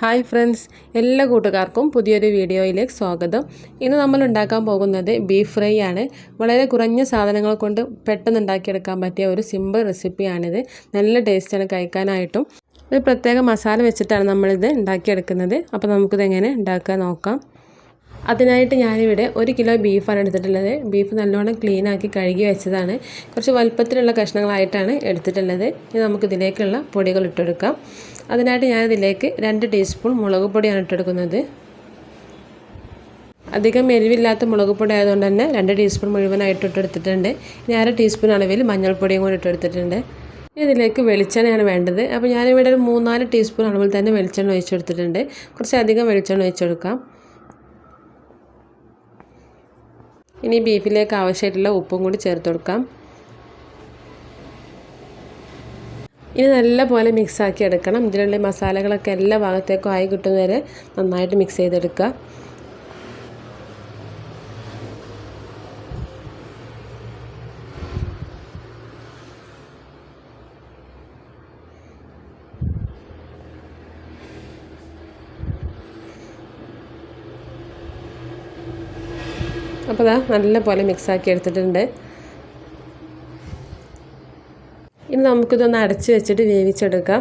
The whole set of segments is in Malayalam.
ഹായ് ഫ്രണ്ട്സ് എല്ലാ കൂട്ടുകാർക്കും പുതിയൊരു വീഡിയോയിലേക്ക് സ്വാഗതം. ഇന്ന് നമ്മൾ ഉണ്ടാക്കാൻ പോകുന്നത് ബീഫ് ഫ്രൈ ആണ് വളരെ കുറഞ്ഞ സാധനങ്ങൾ കൊണ്ട് പെട്ടെന്ന് ഉണ്ടാക്കിയെടുക്കാൻ പറ്റിയ ഒരു സിമ്പിൾ റെസിപ്പിയാണിത് നല്ല ടേസ്റ്റാണ് കഴിക്കാനായിട്ടും. ഒരു പ്രത്യേക മസാല വെച്ചിട്ടാണ് നമ്മളിത് ഉണ്ടാക്കിയെടുക്കുന്നത്. അപ്പോൾ നമുക്കിത് എങ്ങനെ ഉണ്ടാക്കാൻ നോക്കാം. അതിനായിട്ട് ഞാനിവിടെ ഒരു കിലോ ബീഫാണ് എടുത്തിട്ടുള്ളത്. ബീഫ് നല്ലോണം ക്ലീനാക്കി കഴുകി വെച്ചതാണ്. കുറച്ച് വലുപ്പത്തിലുള്ള കഷ്ണങ്ങളായിട്ടാണ് എടുത്തിട്ടുള്ളത്. ഇനി നമുക്കിതിലേക്കുള്ള പൊടികൾ ഇട്ടെടുക്കാം. അതിനായിട്ട് ഞാനിതിലേക്ക് രണ്ട് ടീസ്പൂൺ മുളക് പൊടിയാണ് ഇട്ടെടുക്കുന്നത്. അധികം എരിവില്ലാത്ത മുളക് പൊടി ആയതുകൊണ്ട് തന്നെ രണ്ട് ടീസ്പൂൺ മുഴുവനായിട്ട് ഇട്ടെടുത്തിട്ടുണ്ട് ഇനി അര ടീസ്പൂൺ അളവിൽ മഞ്ഞൾപ്പൊടിയും കൂടി ഇട്ടെടുത്തിട്ടുണ്ട് ഇതിലേക്ക് വെളിച്ചെണ്ണയാണ് വേണ്ടത്. അപ്പോൾ ഞാനിവിടെ ഒരു മൂന്നാൽ ടീസ്പൂൺ അളവിൽ തന്നെ വെളിച്ചെണ്ണ ഒഴിച്ചെടുത്തിട്ടുണ്ട് കുറച്ചധികം വെളിച്ചെണ്ണ ഒഴിച്ചെടുക്കാം. ഇനി ബീഫിലേക്ക് ആവശ്യമായിട്ടുള്ള ഉപ്പും കൂടി ചേർത്ത് കൊടുക്കാം. ഇനി നല്ലപോലെ മിക്സാക്കി എടുക്കണം. ഇതിലുള്ള മസാലകളൊക്കെ എല്ലാ ഭാഗത്തേക്കും ആയി കിട്ടുന്നവരെ നന്നായിട്ട് മിക്സ് ചെയ്തെടുക്കുക. അപ്പോൾ ഇതാ നല്ല പോലെ മിക്സാക്കി എടുത്തിട്ടുണ്ട്. ഇനി നമുക്കിതൊന്ന് അടച്ച് വെച്ചിട്ട് വേവിച്ചെടുക്കാം.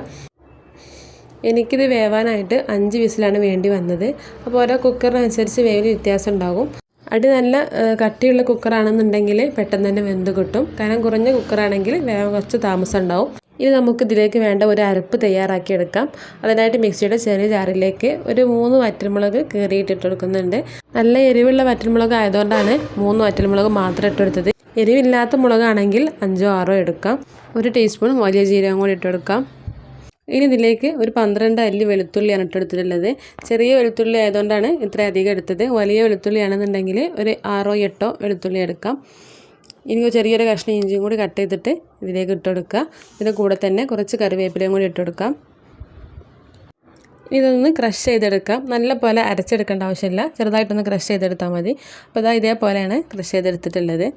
എനിക്കിത് വേവാനായിട്ട് അഞ്ച് വിസിലാണ് വേണ്ടി വന്നത്. അപ്പോൾ ഓരോ കുക്കറിനനുസരിച്ച് വേവിൽ വ്യത്യാസം ഉണ്ടാകും. അടി നല്ല കട്ടിയുള്ള കുക്കറാണെന്നുണ്ടെങ്കിൽ പെട്ടെന്ന് തന്നെ വെന്ത് കിട്ടും. കാരണം കുറഞ്ഞ കുക്കറാണെങ്കിൽ വേവ് കുറച്ച് താമസം ഉണ്ടാവും. ഇനി നമുക്ക് ഇതിലേക്ക് വേണ്ട ഒരു അരപ്പ് തയ്യാറാക്കിയെടുക്കാം. അതിനായിട്ട് മിക്സിയുടെ ചെറിയ ജാറിലേക്ക് ഒരു മൂന്ന് വറ്റൽമുളക് കീറിയിട്ടിട്ടെടുക്കുന്നുണ്ട്. നല്ല എരിവുള്ള വറ്റൽമുളക് ആയതുകൊണ്ടാണ് മൂന്ന് വറ്റൽമുളക് മാത്രം ഇട്ടെടുത്തത്. എരിവില്ലാത്ത മുളകാണെങ്കിൽ അഞ്ചോ ആറോ എടുക്കാം. ഒരു ടീസ്പൂൺ വലിയ ജീരകം കൂടി ഇട്ടെടുക്കാം. ഇനി ഇതിലേക്ക് ഒരു പന്ത്രണ്ട് അല്ലി വെളുത്തുള്ളിയാണ് ഇട്ടെടുത്തിട്ടുള്ളത്. ചെറിയ വെളുത്തുള്ളി ആയതുകൊണ്ടാണ് ഇത്രയധികം എടുത്തത്. വലിയ വെളുത്തുള്ളിയാണെന്നുണ്ടെങ്കിൽ ഒരു ആറോ എട്ടോ വെളുത്തുള്ളി എടുക്കാം. ഇനി ചെറിയൊരു കഷ്ണം ഇഞ്ചിയും കൂടി കട്ട് ചെയ്തിട്ട് ഇതിലേക്ക് ഇട്ടെടുക്കുക. ഇതിന്റെ കൂടെ തന്നെ കുറച്ച് കറിവേപ്പിലയും കൂടി ഇട്ടെടുക്കാം. ഇതൊന്ന് ക്രഷ് ചെയ്തെടുക്കാം. നല്ല പോലെ അരച്ചെടുക്കേണ്ട ആവശ്യമില്ല. ചെറുതായിട്ടൊന്ന് ക്രഷ് ചെയ്തെടുത്താൽ മതി. അപ്പോൾ ഇതാ ഇതേപോലെയാണ് ക്രഷ് ചെയ്തെടുത്തിട്ടുള്ളത്.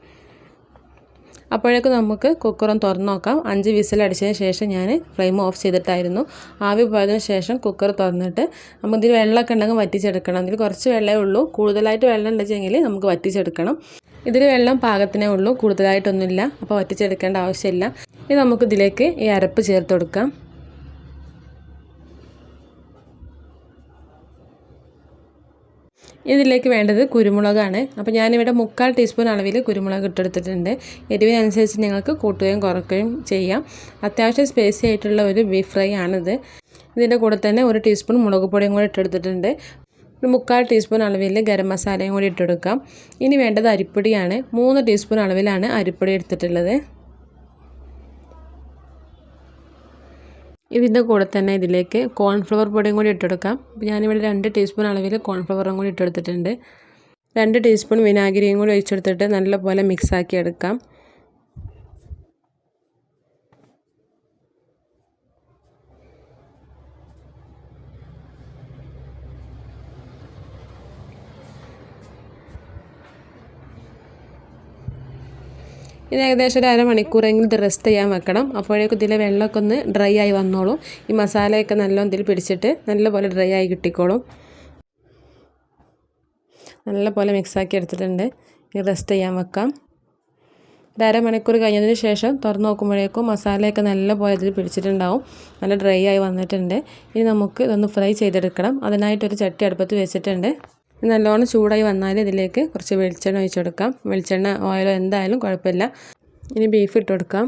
അപ്പോഴേക്കും നമുക്ക് കുക്കറും തുറന്ന് നോക്കാം. അഞ്ച് വിസിലടിച്ചതിന് ശേഷം ഞാൻ ഫ്ലെയിം ഓഫ് ചെയ്തിട്ടായിരുന്നു. ആവി പോയതിന് ശേഷം കുക്കർ തുറന്നിട്ട് നമുക്ക് ഇതിൽ വെള്ളമൊക്കെ ഉണ്ടെങ്കിൽ വറ്റിച്ചെടുക്കണം. ഇതിൽ കുറച്ച് വെള്ളമേ ഉള്ളൂ. കൂടുതലായിട്ട് വെള്ളം ഉണ്ടെങ്കിൽ നമുക്ക് വറ്റിച്ചെടുക്കണം. ഇതിൽ വെള്ളം പാകത്തിനേ ഉള്ളൂ കൂടുതലായിട്ടൊന്നുമില്ല. അപ്പോൾ വറ്റിച്ചെടുക്കേണ്ട ആവശ്യമില്ല. ഇനി നമുക്ക് ഇതിലേക്ക് ഈ അരപ്പ് ചേർത്ത് കൊടുക്കാം. ഇതിലേക്ക് വേണ്ടത് കുരുമുളകാണ്. അപ്പോൾ ഞാനിവിടെ മുക്കാൽ ടീസ്പൂൺ അളവിൽ കുരുമുളക് ഇട്ടെടുത്തിട്ടുണ്ട്. എരിവിനനുസരിച്ച് നിങ്ങൾക്ക് കൂട്ടുകയും കുറയ്ക്കുകയും ചെയ്യാം. അത്യാവശ്യം സ്പേസി ആയിട്ടുള്ള ഒരു ബീഫ് ഫ്രൈ ആണിത്. ഇതിന്റെ കൂടെ തന്നെ ഒരു ടീസ്പൂൺ മുളക് പൊടിയും കൂടെ ഇട്ടെടുത്തിട്ടുണ്ട്. ഒരു മുക്കാൽ ടീസ്പൂൺ അളവിൽ ഗരം മസാലയും കൂടി ഇട്ടെടുക്കാം. ഇനി വേണ്ടത് അരിപ്പൊടിയാണ്. മൂന്ന് ടീസ്പൂൺ അളവിലാണ് അരിപ്പൊടി എടുത്തിട്ടുള്ളത്. ഇതിന്റെ കൂടെ തന്നെ ഇതിലേക്ക് കോൺഫ്ലവർ പൊടിയും കൂടി ഇട്ടെടുക്കാം. ഞാനിവിടെ രണ്ട് ടീസ്പൂൺ അളവിൽ കോൺഫ്ലവറും കൂടി ഇട്ടെടുത്തിട്ടുണ്ട്. രണ്ട് ടീസ്പൂൺ വിനാഗിരിയും കൂടി ഒഴിച്ചെടുത്തിട്ട് നല്ലപോലെ മിക്സാക്കി എടുക്കാം. ഇത് ഏകദേശം ഒരു അരമണിക്കൂറെങ്കിലും ഇത് റെസ്റ്റ് ചെയ്യാൻ വെക്കണം. അപ്പോഴേക്കും ഇതിലെ വെള്ളമൊക്കെ ഒന്ന് ഡ്രൈ ആയി വന്നോളും. ഈ മസാലയൊക്കെ നല്ലോണം ഇതിൽ പിടിച്ചിട്ട് നല്ലപോലെ ഡ്രൈ ആയി കിട്ടിക്കോളും. നല്ലപോലെ മിക്സാക്കി എടുത്തിട്ടുണ്ട്. ഇനി റെസ്റ്റ് ചെയ്യാൻ വെക്കാം. ഒരു അരമണിക്കൂർ കഴിഞ്ഞതിന് ശേഷം തുറന്ന് നോക്കുമ്പോഴേക്കും മസാലയൊക്കെ നല്ലപോലെ ഇതിൽ പിടിച്ചിട്ടുണ്ടാവും. നല്ല ഡ്രൈ ആയി വന്നിട്ടുണ്ട്. ഇനി നമുക്ക് ഇതൊന്ന് ഫ്രൈ ചെയ്തെടുക്കണം. അതിനായിട്ടൊരു ചട്ടി അടുപ്പത്ത് വെച്ചിട്ടുണ്ട്. നല്ലോണം ചൂടായി വന്നാൽ ഇതിലേക്ക് കുറച്ച് വെളിച്ചെണ്ണ ഒഴിച്ചു കൊടുക്കാം. വെളിച്ചെണ്ണ ഓയിലോ എന്തായാലും കുഴപ്പമില്ല. ഇനി ബീഫ് ഇട്ട് കൊടുക്കാം.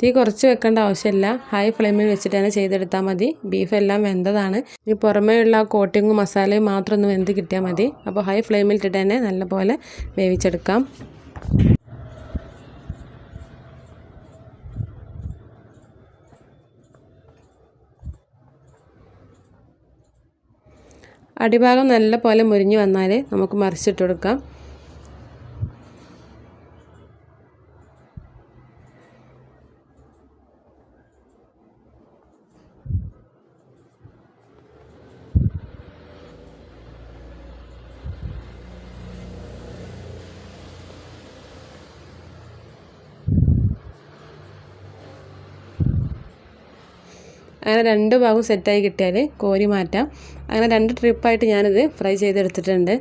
തീ കുറച്ച് വെക്കേണ്ട ആവശ്യമില്ല. ഹൈ ഫ്ലെയിമിൽ വെച്ചിട്ട് തന്നെ ചെയ്തെടുത്താൽ മതി. ബീഫ് എല്ലാം വെന്തതാണ്. ഇനി പുറമേയുള്ള കോട്ടിങ്ങും മസാലയും മാത്രം ഒന്ന് വെന്ത് കിട്ടിയാൽ മതി. അപ്പോൾ ഹൈ ഫ്ലെയിമിൽ ഇട്ടിട്ട് തന്നെ നല്ലപോലെ വേവിച്ചെടുക്കാം. അടിഭാഗം നല്ല പോലെ മുരിഞ്ഞ് വന്നാൽ നമുക്ക് മറിച്ചിട്ട് കൊടുക്കാം. അങ്ങനെ രണ്ട് ഭാഗവും സെറ്റായി കിട്ടിയാൽ കോരി മാറ്റാം. അങ്ങനെ രണ്ട് ട്രിപ്പായിട്ട് ഞാനിത് ഫ്രൈ ചെയ്തെടുത്തിട്ടുണ്ട്.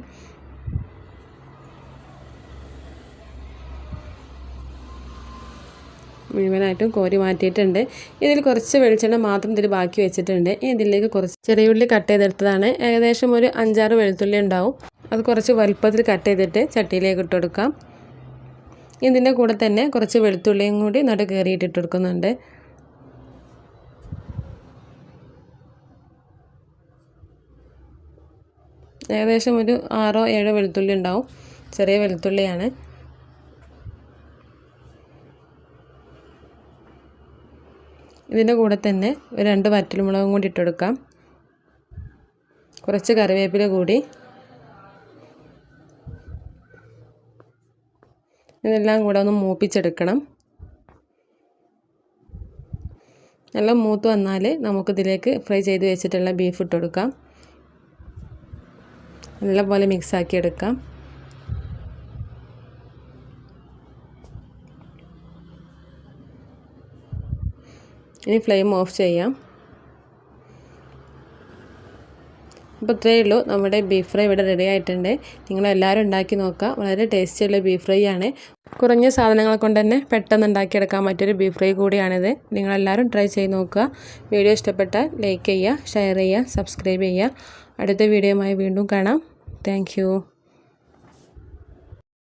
മുഴുവനായിട്ടും കോരി മാറ്റിയിട്ടുണ്ട്. ഇതിൽ കുറച്ച് വെളിച്ചെണ്ണ മാത്രം ഇതിൽ ബാക്കി വെച്ചിട്ടുണ്ട്. ഇതിലേക്ക് കുറച്ച് ചെറിയ ഉള്ളി കട്ട് ചെയ്തെടുത്തതാണ്. ഏകദേശം ഒരു അഞ്ചാറ് വെളുത്തുള്ളി ഉണ്ടാവും. അത് കുറച്ച് വലുപ്പത്തിൽ കട്ട് ചെയ്തിട്ട് ചട്ടിയിലേക്ക് ഇട്ട് കൊടുക്കാം. ഇതിന്റെ കൂടെ തന്നെ കുറച്ച് വെളുത്തുള്ളിയും കൂടി നടു കയറിയിട്ട് ഇട്ട് കൊടുക്കുന്നുണ്ട്. ഏകദേശം ഒരു ആറോ ഏഴോ വെളുത്തുള്ളി ഉണ്ടാവും. ചെറിയ വെളുത്തുള്ളിയാണ്. ഇതിന്റെ കൂടെ തന്നെ ഒരു രണ്ട് വറ്റൽമുളകും കൂടി ഇട്ടെടുക്കാം കുറച്ച് കറിവേപ്പില കൂടി. ഇതെല്ലാം കൂടെ ഒന്ന് മൂപ്പിച്ചെടുക്കണം. നല്ല മൂത്ത് വന്നാൽ നമുക്കിതിലേക്ക് ഫ്രൈ ചെയ്ത് വെച്ചിട്ടുള്ള ബീഫ് ഇട്ടെടുക്കാം നല്ലപോലെ മിക്സാക്കി എടുക്കാം. ഇനി ഫ്ലെയിം ഓഫ് ചെയ്യാം. അപ്പോൾ ഇത്രയേ ഉള്ളൂ. നമ്മുടെ ബീഫ് ഫ്രൈ ഇവിടെ റെഡി ആയിട്ടുണ്ട്. നിങ്ങളെല്ലാവരും ഉണ്ടാക്കി നോക്കുക. വളരെ ടേസ്റ്റിയുള്ള ബീഫ് ഫ്രൈ ആണ്. കുറഞ്ഞ സാധനങ്ങൾ കൊണ്ട് തന്നെ പെട്ടെന്ന് ഉണ്ടാക്കിയെടുക്കാൻ പറ്റിയൊരു ബീഫ് ഫ്രൈ കൂടിയാണിത്. നിങ്ങളെല്ലാവരും ട്രൈ ചെയ്ത് നോക്കുക. വീഡിയോ ഇഷ്ടപ്പെട്ടാൽ ലൈക്ക് ചെയ്യുക ഷെയർ ചെയ്യുക സബ്സ്ക്രൈബ് ചെയ്യുക. അടുത്ത വീഡിയോയുമായി വീണ്ടും കാണാം. താങ്ക്